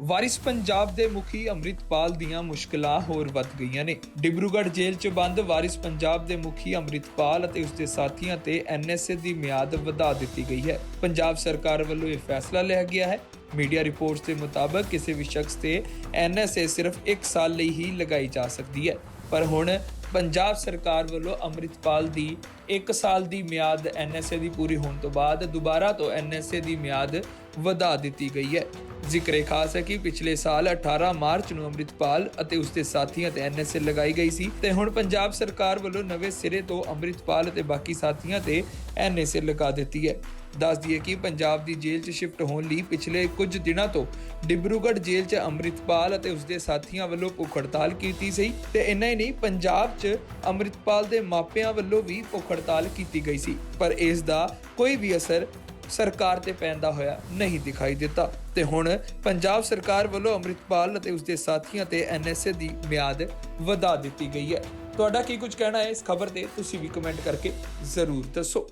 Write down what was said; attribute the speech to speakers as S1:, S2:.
S1: ਵਾਰਿਸ ਪੰਜਾਬ ਦੇ ਮੁਖੀ ਅੰਮ੍ਰਿਤਪਾਲ ਦੀਆਂ ਮੁਸ਼ਕਲਾਂ ਹੋਰ ਵੱਧ ਗਈਆਂ ਨੇ। ਡਿਬਰੂਗੜ੍ਹ ਜੇਲ੍ਹ 'ਚ ਬੰਦ ਵਾਰਿਸ ਪੰਜਾਬ ਦੇ ਮੁਖੀ ਅੰਮ੍ਰਿਤਪਾਲ ਅਤੇ ਉਸ ਦੇ ਸਾਥੀਆਂ ਤੇ ਐਨਐਸਏ ਦੀ ਮਿਆਦ ਵਧਾ ਦਿੱਤੀ ਗਈ ਹੈ। ਪੰਜਾਬ ਸਰਕਾਰ ਵੱਲੋਂ ਇਹ ਫੈਸਲਾ ਲਿਆ ਗਿਆ ਹੈ। ਮੀਡੀਆ ਰਿਪੋਰਟਸ ਦੇ ਮੁਤਾਬਕ ਕਿਸੇ ਵੀ ਸ਼ਖਸ ਤੇ ਐਨਐਸਏ ਸਿਰਫ 1 ਸਾਲ ਲਈ ਹੀ ਲਗਾਈ ਜਾ ਸਕਦੀ ਹੈ। ਪਰ ਹੁਣ ਪੰਜਾਬ ਸਰਕਾਰ ਵੱਲੋਂ ਅੰਮ੍ਰਿਤਪਾਲ ਦੀ 1 ਸਾਲ ਦੀ ਮਿਆਦ ਐਨਐਸਏ ਦੀ ਪੂਰੀ ਹੋਣ ਤੋਂ ਬਾਅਦ ਦੁਬਾਰਾ ਤੋਂ ਐਨਐਸਏ ਦੀ ਮਿਆਦ ਵਧਾ ਦਿੱਤੀ ਗਈ ਹੈ। ਜ਼ਿਕਰ ਇਹ ਖਾਸ ਹੈ ਕਿ ਪਿਛਲੇ ਸਾਲ 18 ਮਾਰਚ ਨੂੰ ਅੰਮ੍ਰਿਤਪਾਲ ਅਤੇ ਉਸਦੇ ਸਾਥੀਆਂ ਤੇ ਐਨਐਸਏ ਲਗਾਈ ਗਈ ਸੀ ਤੇ ਹੁਣ ਪੰਜਾਬ ਸਰਕਾਰ ਵੱਲੋਂ ਨਵੇਂ ਸਿਰੇ ਤੋਂ ਅੰਮ੍ਰਿਤਪਾਲ ਅਤੇ ਬਾਕੀ ਸਾਥੀਆਂ ਤੇ ਐਨਐਸਏ ਲਗਾ ਦਿੱਤੀ ਹੈ। ਦੱਸ ਦਈਏ ਕਿ ਪੰਜਾਬ ਦੀ ਜੇਲ੍ਹ 'ਚ ਸ਼ਿਫਟ ਹੋਣ ਲਈ ਪਿਛਲੇ ਕੁਝ ਦਿਨਾਂ ਤੋਂ ਡਿਬਰੂਗੜ੍ਹ ਜੇਲ੍ਹ 'ਚ ਅੰਮ੍ਰਿਤਪਾਲ ਅਤੇ ਉਸਦੇ ਸਾਥੀਆਂ ਵੱਲੋਂ ਭੁੱਖ ਹੜਤਾਲ ਕੀਤੀ ਸੀ ਤੇ ਇੰਨਾ ਹੀ ਨਹੀਂ, ਪੰਜਾਬ 'ਚ ਅੰਮ੍ਰਿਤਪਾਲ ਦੇ ਮਾਪਿਆਂ ਵੱਲੋਂ ਵੀ ਭੁੱਖ ਹੜਤਾਲ ਕੀਤੀ ਗਈ ਸੀ, ਪਰ ਇਸ ਦਾ ਕੋਈ ਵੀ ਅਸਰ ਸਰਕਾਰ ਤੇ ਪੈਂਦਾ ਹੋਇਆ ਨਹੀਂ ਦਿਖਾਈ ਦਿੱਤਾ। ਤੇ ਹੁਣ ਪੰਜਾਬ ਸਰਕਾਰ ਵੱਲੋਂ ਅੰਮ੍ਰਿਤਪਾਲ ਅਤੇ ਉਸਦੇ ਸਾਥੀਆਂ ਤੇ ਐਨਐਸਏ ਦੀ ਮਿਆਦ ਵਧਾ ਦਿੱਤੀ ਗਈ ਹੈ। ਤੁਹਾਡਾ ਕੀ ਕੁਝ ਕਹਿਣਾ ਹੈ ਇਸ ਖਬਰ ਤੇ? ਤੁਸੀਂ ਵੀ ਕਮੈਂਟ ਕਰਕੇ ਜ਼ਰੂਰ ਦੱਸੋ।